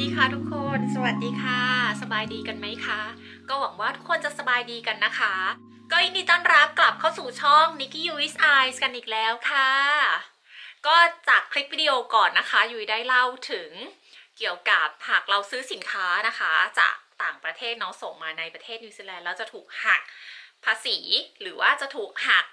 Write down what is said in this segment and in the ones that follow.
ดีค่ะทุกคน สวัสดีค่ะ สบายดีกันไหมคะ ก็หวังว่าทุกคนจะสบายดีกันนะคะ ก็ยินดีต้อนรับกลับเข้าสู่ช่อง Nikki u i s Eyes กันอีกแล้วค่ะ ก็จากคลิปวิดีโอก่อนนะคะ ยุ้ยได้เล่าถึงเกี่ยวกับหากเราซื้อสินค้านะคะ จากต่างประเทศเนาะส่งมาในประเทศนิวซีแลนด์แล้วจะถูกหักภาษีหรือว่าจะถูกหัก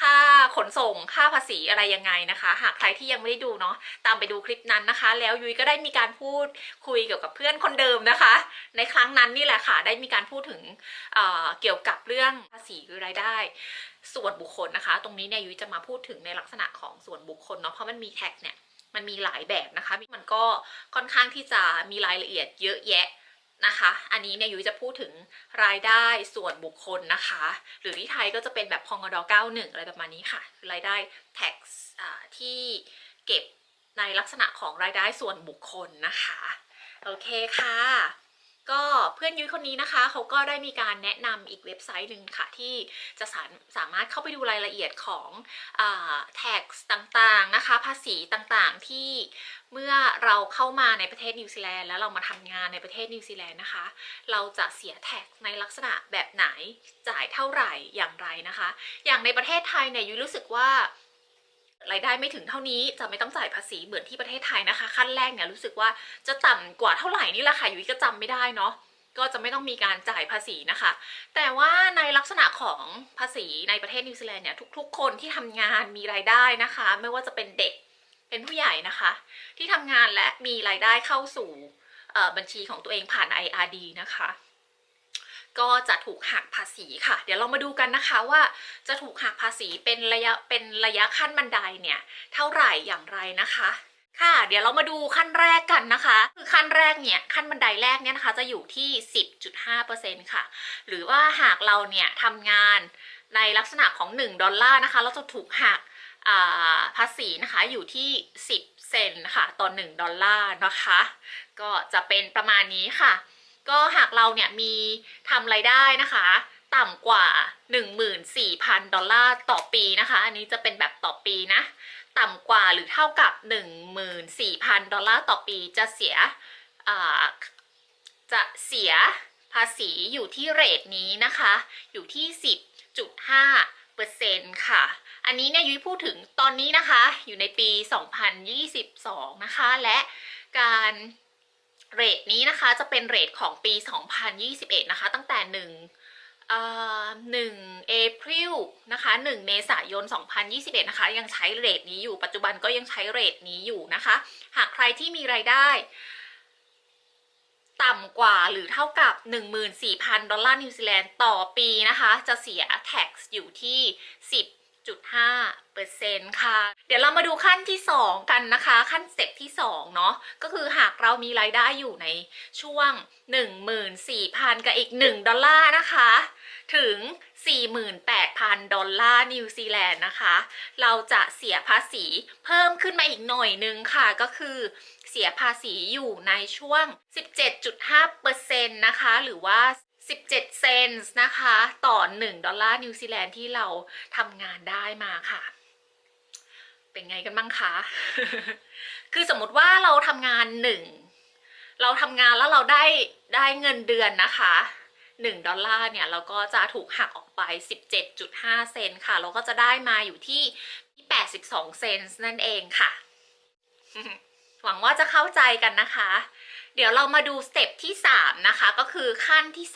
ค่าขนส่งค่าภาษีอะไรยังไงนะคะ หากใครที่ยังไม่ได้ดูเนาะตามไปดูคลิปนั้นนะคะ แล้วยุ้ยก็ได้มีการพูดคุยเกี่ยวกับเพื่อนคนเดิมนะคะ ในครั้งนั้นนี่แหละค่ะ ได้มีการพูดถึงเเกี่ยวกับเรื่องภาษีหรือรายได้ ส่วนบุคคลนะคะ ตรงนี้เนี่ยยุ้ยจะมาพูดถึงในลักษณะของส่วนบุคคลเนาะเพราะมันมีแท็กเนี่ยมันมีหลายแบบนะคะ มันก็ค่อนข้างที่จะมีรายละเอียดเยอะแยะ นะคะ อันนี้เนี่ยยุ้ยจะพูดถึงรายได้ส่วนบุคคลนะคะ หรือที่ไทยก็จะเป็นแบบพองด91 อะไรประมาณนี้ค่ะ คือรายได้ tax ที่เก็บในลักษณะของรายได้ส่วนบุคคลนะคะ โอเคค่ะ ก็เพื่อนยุ้ยคนนี้นะคะเขาก็ได้มีการแนะนำอีกเว็บไซต์หนึ่งค่ะ ที่จะสาสามารถเข้าไปดูรายละเอียดของแท็กต่างๆนะคะ ภาษีต่างๆที่เมื่อเราเข้ามาในประเทศนิวซีแลนด์แล้วเรามาทำงานในประเทศนิวซีแลนด์นะคะ เราจะเสียแท็กในลักษณะแบบไหนจ่ายเท่าไหร่อย่างไรนะคะ อย่างในประเทศไทยเนี่ยยุ้ยรู้สึกว่า รายได้ไม่ถึงเท่านี้จะไม่ต้องจ่ายภาษีเหมือนที่ประเทศไทยนะคะ ขั้นแรกเนี่ยรู้สึกว่าจะต่ำกว่าเท่าไหร่นี่แหละค่ะอยุ้ยก็จำไม่ได้เนาะก็จะไม่ต้องมีการจ่ายภาษีนะคะ แต่ว่าในลักษณะของภาษีในประเทศนิวซีแลนด์เนี่ยทุกๆ คนที่ทำงานมีรายได้นะคะ ไม่ว่าจะเป็นเด็กเป็นผู้ใหญ่นะคะ ที่ทำงานและมีรายได้เข้าสู่บัญชีของตัวเองผ่าน IRD นะคะ ก็จะถูกหักภาษีค่ะ เดี๋ยวเรามาดูกันนะคะว่าจะถูกหักภาษีเป็นระยะเป็นระยะขั้นบันไดเนี่ยเท่าไหร่อย่างไรนะคะค่ะ เดี๋ยวเรามาดูขั้นแรกกันนะคะ คือขั้นแรกเนี่ย ขั้นบันไดแรกเนี่ยนะคะ จะอยู่ที่ 10.5%ค่ะ หรือว่าหากเราเนี่ยทำงานในลักษณะของ 1 ดอลลาร์นะคะ เราจะถูกหักภาษีนะคะอยู่ที่ 10 เซนต์ค่ะต่อ 1 ดอลลาร์นะคะ ก็จะเป็นประมาณนี้ค่ะ ก็หากเราเนี่ยมีทำรายได้นะคะ ต่ำกว่า 14,000 ดอลลาร์ต่อปีนะคะ อันนี้จะเป็นแบบต่อปีนะ ต่ำกว่าหรือเท่ากับ 14,000 ดอลลาร์ต่อปีจะเสียจะเสียภาษีอยู่ที่เรทนี้นะคะ อยู่ที่ 10.5เปอร์เซ็นต์ค่ะ อันนี้เนี่ยยุ้ยพูดถึงตอนนี้นะคะ อยู่ในปี 2022 นะคะ และการ เรทนี้นะคะจะเป็นเรทของปี 2021 นะคะ ตั้งแต่1อ่า1เอพริลนะคะ1 เมษายน 2021 นะคะ ยังใช้เรทนี้อยู่ปัจจุบันก็ยังใช้เรทนี้อยู่นะคะ หากใครที่มีรายได้ ต่ำกว่าหรือเท่ากับ 14,000 ดอลลาร์นิวซีแลนด์ต่อปีนะคะ จะเสีย tax อยู่ที่ 10.5เปอร์เซ็นต์ค่ะ เดี๋ยวเรามาดูขั้นที่ 2 กันนะคะ ขั้นสเต็ปที่2เนาะก็คือหากเรามีรายได้อยู่ในช่วง 14,000 กับอีก 1 ดอลลาร์นะคะ ถึง 48,000 ดอลลาร์นิวซีแลนด์นะคะ เราจะเสียภาษีเพิ่มขึ้นมาอีกหน่อยนึงค่ะก็คือเสียภาษีอยู่ในช่วง 17.5%นะคะ หรือว่า 17 เซนส์นะคะ ต่อ 1 ดอลลาร์นิวซีแลนด์ที่เราทำงานได้มาค่ะ เป็นไงกันบ้างคะ คือสมมติว่าเราทำงานหนึ่งเราทำงานแล้วเราได้ได้เงินเดือนนะคะ1ดอลลาร์เนี่ยเราก็จะถูกหักออกไป 17.5 เซนต์ค่ะ เราก็จะได้มาอยู่ที่ที่82 เซนต์นั่นเองค่ะ หวังว่าจะเข้าใจกันนะคะ เดี๋ยวเรามาดูสเต็ปที่3นะคะก็คือขั้นที่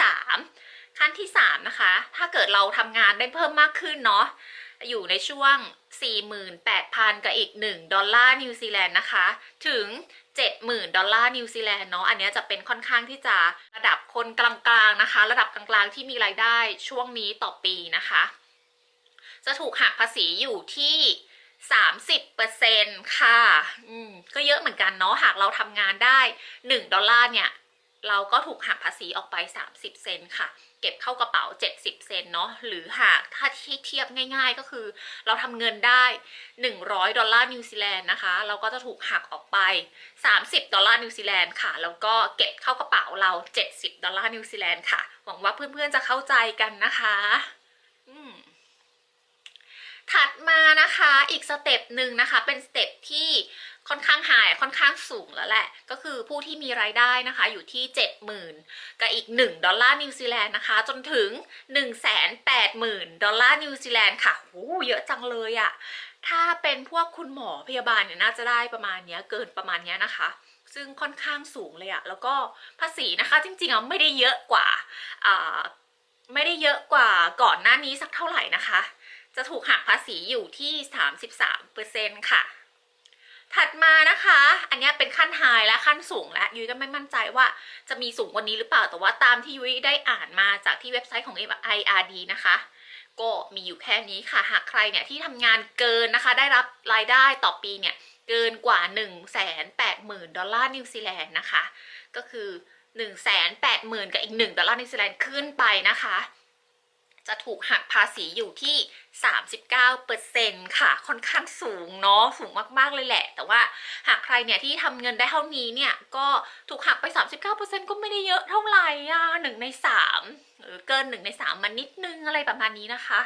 3 ขั้นที่3นะคะ ถ้าเกิดเราทำงานได้เพิ่มมากขึ้นเนาะอยู่ในช่วง 48,000 กับอีก 1 ดอลลาร์นิวซีแลนด์นะคะ ถึง 70,000 ดอลลาร์นิวซีแลนด์เนาะอันนี้จะเป็นค่อนข้างที่จะระดับคนกลางๆนะคะ ระดับกลางๆที่มีรายได้ช่วงนี้ต่อปีนะคะ จะถูกหักภาษีอยู่ที่ 30%ค่ะ อืม ก็เยอะเหมือนกันเนาะ หากเราทำงานได้ 1 ดอลลาร์เนี่ย เราก็ถูกหักภาษีออกไป 30 เซนค่ะ เก็บเข้ากระเป๋า 70 เซนเนาะ หรือหากถ้าที่เทียบง่าย ๆ ก็คือ เราทำเงินได้ 100 ดอลลาร์นิวซีแลนด์นะคะ เราก็จะถูกหักออกไป 30 ดอลลาร์นิวซีแลนด์ค่ะ แล้วก็เก็บเข้ากระเป๋าเรา 70 ดอลลาร์นิวซีแลนด์ค่ะ หวังว่าเพื่อนๆจะเข้าใจกันนะคะ ถัดมานะคะอีกสเต็ปหนึ่งนะคะ เป็นสเต็ปที่ค่อนข้างหายค่อนข้างสูงแล้วแหละ ก็คือผู้ที่มีรายได้นะคะ อยู่ที่ 70,000 กับอีก 1 ดอลลาร์นิวซีแลนด์นะคะ จนถึง 180,000 ดอลลาร์นิวซีแลนด์ค่ะโอ้เยอะจังเลยอะถ้าเป็นพวกคุณหมอพยาบาลเนี่ยน่าจะได้ประมาณเนี้ยเกินประมาณเนี้ยนะคะ ซึ่งค่อนข้างสูงเลยอะแล้วก็ภาษีนะคะ จริงๆอะไม่ได้เยอะกว่าอ่าไม่ได้เยอะกว่าก่อนหน้านี้สักเท่าไหร่นะคะ จะถูกหักภาษีอยู่ที่ 33%ค่ะ ถัดมานะคะ อันนี้เป็นขั้นไฮและขั้นสูงและยุ้ยก็ไม่มั่นใจว่าจะมีสูงกว่านี้หรือเปล่าแต่ว่าตามที่ยุ้ยได้อ่านมาจากที่เว็บไซต์ของ IRD นะคะ ก็มีอยู่แค่นี้ค่ะ หากใครเนี่ยที่ทำงานเกินนะคะ ได้รับรายได้ต่อปีเนี่ยเกินกว่า 1 8 0 0 0 0 ดอลลาร์นิวซีแลนด์นะคะ ก็คือ 1 8 0 0 0 0 กับอีก 1 ดอลลาร์นิวซีแลนด์ขึ้นไปนะคะ จะถูกหักภาษีอยู่ที่ 39%ค่ะ ค่อนข้างสูงเนาะ สูงมากๆเลยแหละ แต่ว่าหากใครเนี่ยที่ทำเงินได้เท่านี้เนี่ย ก็ถูกหักไป 39%ก็ไม่ได้เยอะเท่าไหร่อะหนึ่งในสามหรือเกินหนึ่งในสามมานิดนึงอะไรประมาณนี้นะคะ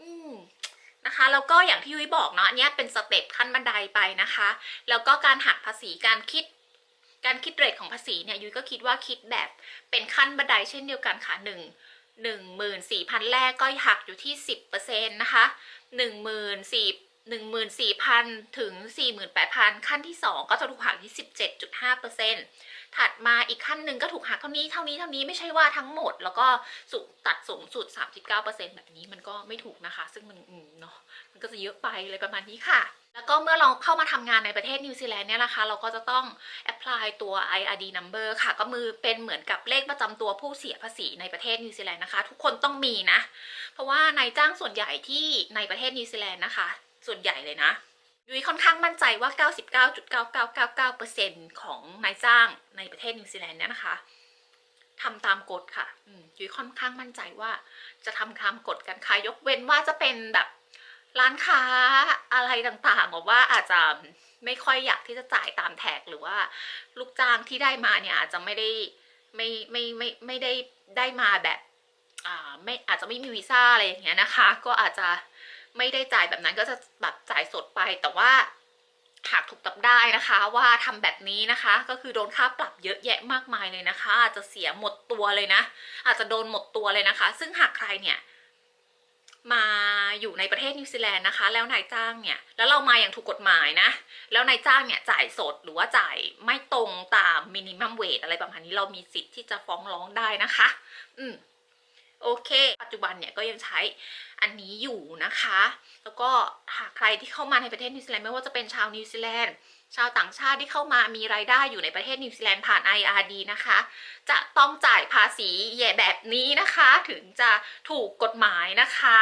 อืมนะคะแล้วก็อย่างที่ยุ้ยบอกเนาะอันเนี้ยเป็นสเต็ปขั้นบันไดไปนะคะ แล้วก็การหักภาษีการคิด การคิดเรทของภาษีเนี่ยยุ้ยก็คิดว่าคิดแบบเป็นขั้นบันไดเช่นเดียวกันค่ะหนึ่ง 14,000 แรกก็หักอยู่ที่ 10%นะคะ1 4 1 4 0 0 0 ถึง 48,000 ขั้นที่ 2 ก็จะถูกหักที่ 17.5% ถัดมาอีกขั้นหนึ่งก็ถูกหักเท่านี้เท่านี้เท่านี้ไม่ใช่ว่าทั้งหมด แล้วก็สูงตัดสูงสุด 39%แบบนี้มันก็ไม่ถูกนะคะ ซึ่งมันเนาะมันก็จะเยอะไปเลยประมาณนี้ค่ะแล้วก็เมื่อเราเข้ามาทำงานในประเทศนิวซีแลนด์เนี่ยนะคะ เราก็จะต้อง apply ตัว IRD number ค่ะ ก็มือเป็นเหมือนกับเลขประจำตัวผู้เสียภาษีในประเทศนิวซีแลนด์นะคะ ทุกคนต้องมีนะ เพราะว่านายจ้างส่วนใหญ่ที่ในประเทศนิวซีแลนด์นะคะ ส่วนใหญ่เลยนะ ยุ้ยค่อนข้างมั่นใจว่า 99.9999%ของนายจ้างในประเทศนิวซีแลนด์เนี่ยนะคะทำตามกฎค่ะยุ้ยค่อนข้างมั่นใจว่าจะทำตามกฎกันค่ะยกเว้นว่าจะเป็นแบบร้านค้าอะไรต่างๆบอกว่าอาจจะไม่ค่อยอยากที่จะจ่ายตามแท็กหรือว่าลูกจ้างที่ได้มาเนี่ยอาจจะไม่ได้ไม่ไม่ไม่ไม่ได้ได้มาแบบอ่าไม่อาจจะไม่มีวีซ่าอะไรอย่างเงี้ยนะคะ ก็อาจจะ ไม่ได้จ่ายแบบนั้นก็จะแบบจ่ายสดไป แต่ว่าหากถูกจับได้นะคะว่าทำแบบนี้นะคะ ก็คือโดนค่าปรับเยอะแยะมากมายเลยนะคะ อาจจะเสียหมดตัวเลยนะ อาจจะโดนหมดตัวเลยนะคะ ซึ่งหากใครเนี่ยมาอยู่ในประเทศนิวซีแลนด์นะคะ แล้วนายจ้างเนี่ยแล้วเรามาอย่างถูกกฎหมายนะ แล้วนายจ้างเนี่ยจ่ายสดหรือว่าจ่ายไม่ตรงตามมินิมัมเวทอะไรประมาณนี้เรามีสิทธิ์ที่จะฟ้องร้องได้นะคะ อืม โอเค ปัจจุบันเนี่ยก็ยังใช้อันนี้อยู่นะคะ แล้วก็หากใครที่เข้ามาในประเทศนิวซีแลนด์ไม่ว่าจะเป็นชาวนิวซีแลนด์ชาวต่างชาติที่เข้ามามีรายได้อยู่ในประเทศนิวซีแลนด์ผ่าน IRD นะคะ จะต้องจ่ายภาษีแย่แบบนี้นะคะ ถึงจะถูกกฎหมายนะคะ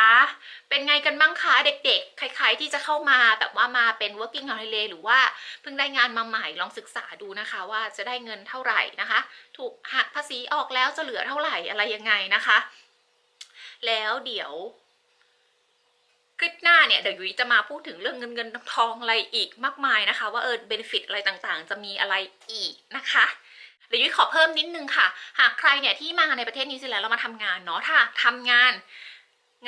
เป็นไงกันบ้างคะเด็กๆ ใครๆที่จะเข้ามาแบบว่ามาเป็น working holiday หรือว่าเพิ่งได้งานมาใหม่ลองศึกษาดูนะคะว่าจะได้เงินเท่าไหร่นะคะ ถูกหักภาษีออกแล้วจะเหลือเท่าไหร่อะไรยังไงนะคะ แล้วเดี๋ยวคลิปหน้าเนี่ยเดี๋ยวยุ้ยจะมาพูดถึงเรื่องเงินเงินทองอะไรอีกมากมายนะคะ ว่าเออเบนฟิตอะไรต่างๆ จะมีอะไรอีกนะคะเดี๋ยวยุ้ยขอเพิ่มนิดนึงค่ะ หากใครเนี่ยที่มาในประเทศนิวซีแลนด์แล้วมาทำงานเนาะถ้าทำงาน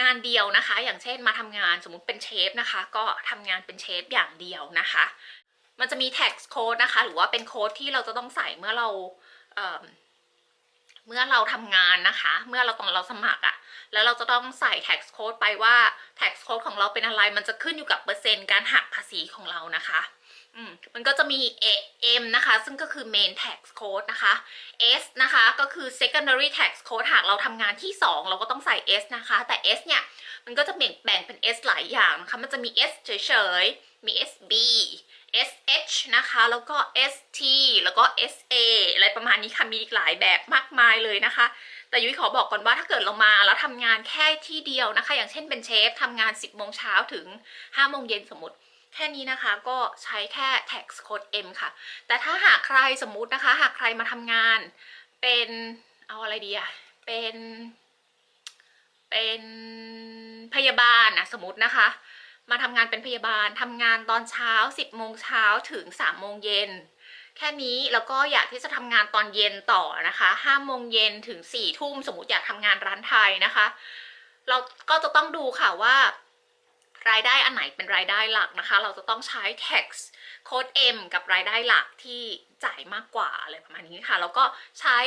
งานเดียวนะคะ อย่างเช่นมาทำงานสมมุติเป็นเชฟนะคะ ก็ทำงานเป็นเชฟอย่างเดียวนะคะ มันจะมี tax code นะคะ หรือว่าเป็นโค้ดที่เราจะต้องใส่เมื่อเราเเมื่อเราทำงานนะคะ เมื่อเราตอนเราสมัครอะแล้วเราจะต้องใส่ tax code ไปว่า tax code ของเราเป็นอะไร มันจะขึ้นอยู่กับเปอร์เซ็นต์การหักภาษีของเรานะคะอืมมันก็จะมี M นะคะ ซึ่งก็คือ main tax code นะคะ S นะคะ ก็คือ secondary tax code หากเราทำงานที่ 2 เราก็ต้องใส่ S นะคะ แต่ S เนี่ย มันก็จะแบ่งแบ่งเป็น S หลายอย่างนะคะ มันจะมี S เฉยๆ มี SB SH นะคะ แล้วก็ ST แล้วก็ SA อะไรประมาณนี้ค่ะ มีอีกหลายแบบมากมายเลยนะคะ แต่ยุ้ยขอบอกก่อนว่าถ้าเกิดเรามาแล้วทำงานแค่ที่เดียวนะคะ อย่างเช่นเป็นเชฟทำงาน 10โมงเช้าถึง5โมงเย็นสมมติแค่นี้นะคะก็ใช้แค่ tax code M ค่ะ แต่ถ้าหากใครสมมุตินะคะ หากใครมาทำงานเป็นเอาอะไรดีอะเป็น เป็นพยาบาลนะสมมตินะคะ มาทำงานเป็นพยาบาลทำงานตอนเช้า 10โมงเช้าถึง3โมงเย็นแค่นี้แล้วก็อยากที่จะทำงานตอนเย็นต่อนะคะ5โมงเย็นถึง4ทุ่มสมมติอยากทำงานร้านไทยนะคะ เราก็จะต้องดูค่ะว่ารายได้อันไหนเป็นรายได้หลักนะคะ เราจะต้องใช้ tax โค้ด M กับรายได้หลักที่จ่ายมากกว่าอะไรประมาณนี้ค่ะ แล้วก็ใช้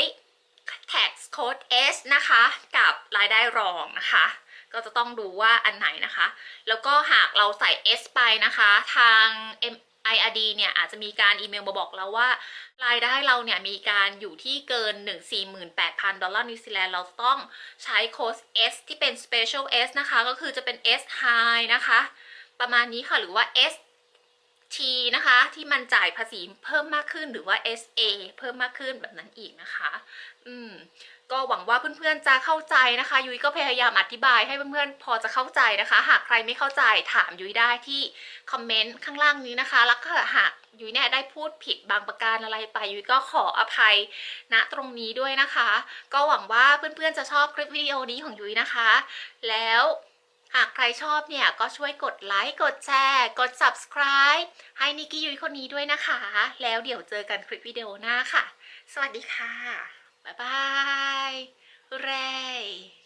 tax code S นะคะ กับรายได้รองนะคะ ก็จะต้องดูว่าอันไหนนะคะ แล้วก็หากเราใส่ S ไปนะคะ ทาง M IRD เนี่ยอาจจะมีการอีเมลมาบอกเราว่ารายได้เราเนี่ยมีการอยู่ที่เกิน 148,000 ดอลลาร์นิวซีแลนด์เราต้องใช้โค้ด S ที่เป็น Special S นะคะ ก็คือจะเป็น S High นะคะ ประมาณนี้ค่ะหรือว่า S T นะคะที่มันจ่ายภาษีเพิ่มมากขึ้นหรือว่า SA เพิ่มมากขึ้นแบบนั้นอีกนะคะ อืม ก็หวังว่าเพื่อนๆจะเข้าใจนะคะ ยุ้ยก็พยายามอธิบายให้เพื่อนๆพอจะเข้าใจนะคะ หากใครไม่เข้าใจถามยุ้ยได้ที่คอมเมนต์ข้างล่างนี้นะคะ แล้วก็หากยุ้ยเนี่ยได้พูดผิดบางประการอะไรไปยุ้ยก็ขออภัยณตรงนี้ด้วยนะคะ ก็หวังว่าเพื่อนๆจะชอบคลิปวิดีโอนี้ของยุ้ยนะคะ แล้วหากใครชอบเนี่ยก็ช่วยกดไลค์ กดแชร์ กด subscribe ให้นิกกี้ยุ้ยคนนี้ด้วยนะคะ แล้วเดี๋ยวเจอกันคลิปวิดีโอหน้าค่ะ สวัสดีค่ะ บายบาย เร่